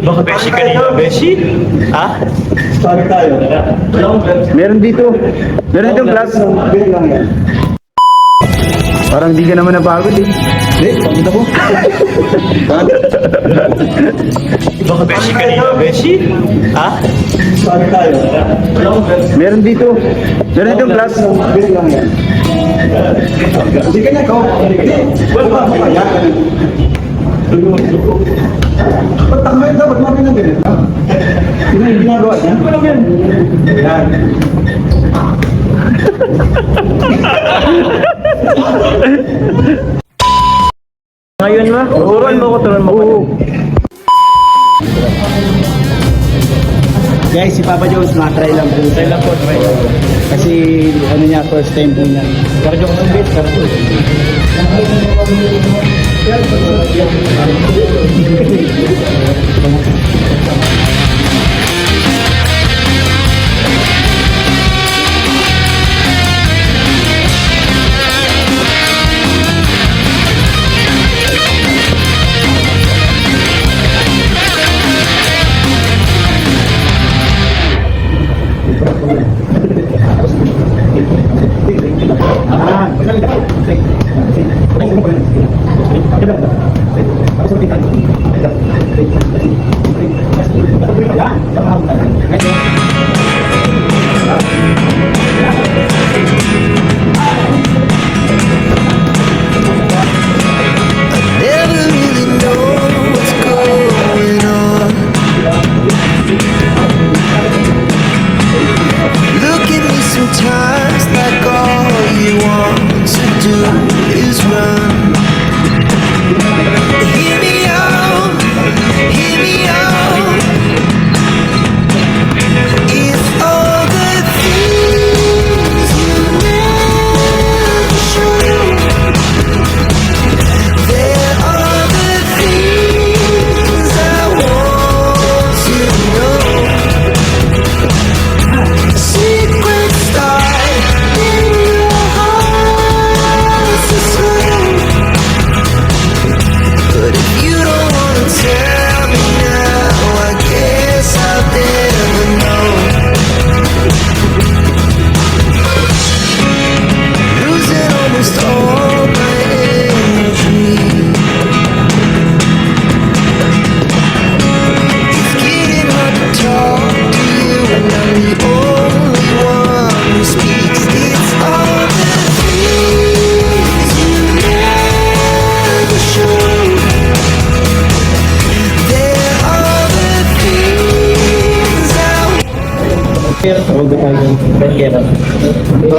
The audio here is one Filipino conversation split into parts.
Baka beshi kanina, beshi? Ha? Start tayo. Meron dito. Meron dito class. Big lang yan. Parang di ka naman napagod eh. Eh, pagod ako. Baka beshi kanina, beshi? Ha? Start tayo. Meron dito. Meron dito class. Big lang yan. Hindi ka na ikaw. Hindi. Wala ba? Kaya ka na. Ba't takmay dapat namin ng ganito? Hindi yung ginagawa niya? Wala yan. Yan. Ngayon ma? Turuan mo ko, turuan mo ko. Guys, si Papa Jones, nakatry lang po. Try lang po, try. Kasi ano niya, first time po niya. Cardio ko ng bit, cardio. Never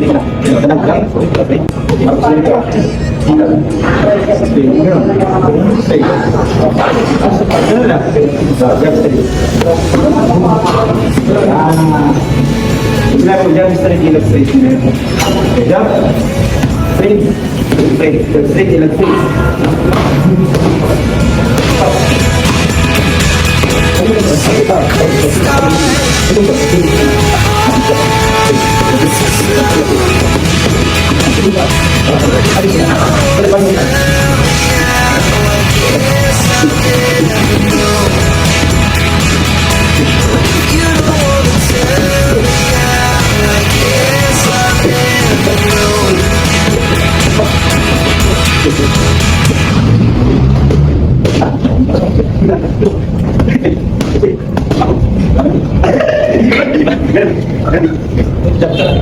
Sila ko dyan, straight ilag straight na yun. Okay, jump. Straight. Straight. Straight ilag straight. You don't wanna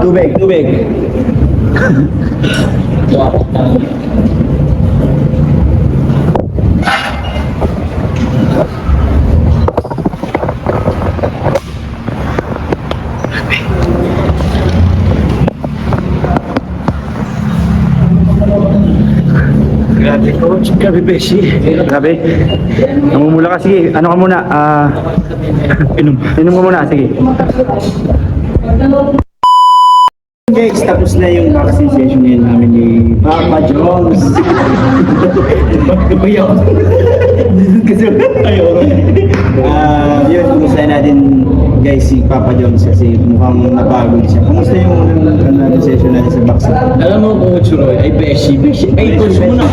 Tubig, tubig. Grabe coach, grabe beshi. Grabe. Namumula ka. Sige, ano ka muna? Ah, inom. Inom ka muna. Sige. Guys, tapos na yung boxing session ngayon namin ni Papa Jones. Magkabayaw. Kasi ayaw. Ah, yun, kumusta natin guys si Papa Jones kasi mukhang napagod siya. Kumusta yung ano, natin session natin sa boxing? Alam mo, Coach Roy, ay beshi, beshi. Ay, Coach muna.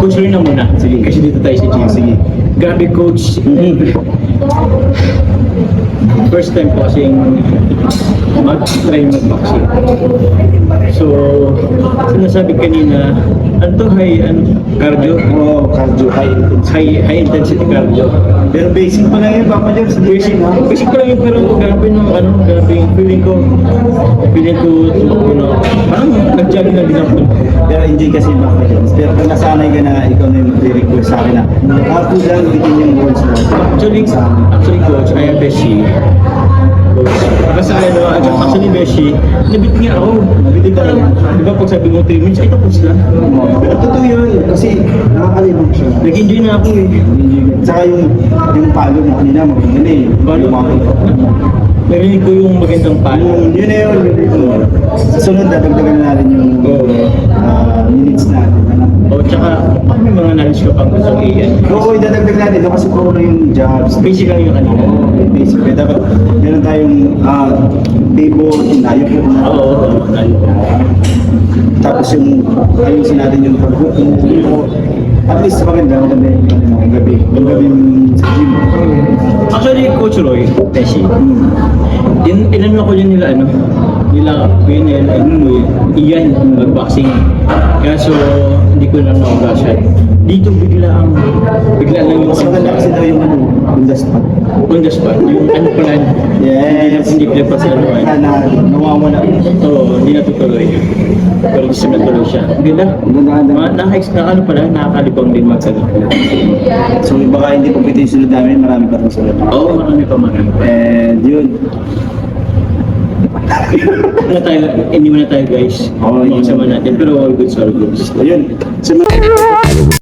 Coach Roy na muna. Sige. Kasi dito tayo sa gym. Sige. Grabe, Coach. First time ko kasing mag-try mag-boxing. So, sinasabi kanina, ano high, ano, cardio? Oo, cardio, high intensity. High, high intensity cardio. Pero basic pa lang yun, Papa Jones. Basic, basic ko lang yun, pero grabe nung, ano, grabe yung feeling ko, feeling ko, you know, parang nag-jogging na din ako. Pero enjoy kasi Papa Jones. Pero kung nasanay ka na, ikaw na yung mag-request sa akin na, ako lang, bitin yung goals mo. Actually, actually coach, I. Coach. Kasi ano, actually Beshi, nabit nga ako. Nabit ka. Di ba pag sabi mo 3 minutes, ay tapos na. Totoo yun, kasi nakakalibang siya. Nag-enjoy na ako eh. Saka yung, yung palo mo kanina, maganda eh. Paano? Lumaki. Narinig ko yung magandang palo. Yung, yun na yun. yun. Sa sunod, dadagdagan na natin yung ah, minutes natin. Ano? O tsaka, mga knowledge ka pang gusto iyan. Oo, idadagdag natin. No? Kasi puro na yung jobs. Basic lang yung kanina. Oo, basic. Kaya dapat meron tayong uh, table, inayo po na. Oo, oo, oo. ko. Tapos yung ayusin natin yung pag-book. At least maganda, maganda yung gabi. Yung gabi sa gym. Actually, Coach Roy, Beshi, in, ilan ko yun nila, ano, nila, nila, ano, iyan, mag-boxing. Kaya so, hindi ko lang naugasan. Dito bigla ang, bigla lang yung, Mas maganda kasi daw yung ano, yung the spot. on the spot, yung ano pala, Yes. hindi ko pa sa ano, eh. Na, na, nawawala. Oo, hindi natutuloy. Pero gusto na tuloy siya. Ganda. Ganda, Mga naka, na ano pala, nakakalibang din magsagot. So baka hindi po pwede yung sunod namin, marami pa rin sunod. Oo, marami pa marami pa. And yun, Ano tayo, iniwan na tayo guys. Oo, Mga yun. kasama natin, pero all good, all good. ayun. Sa mga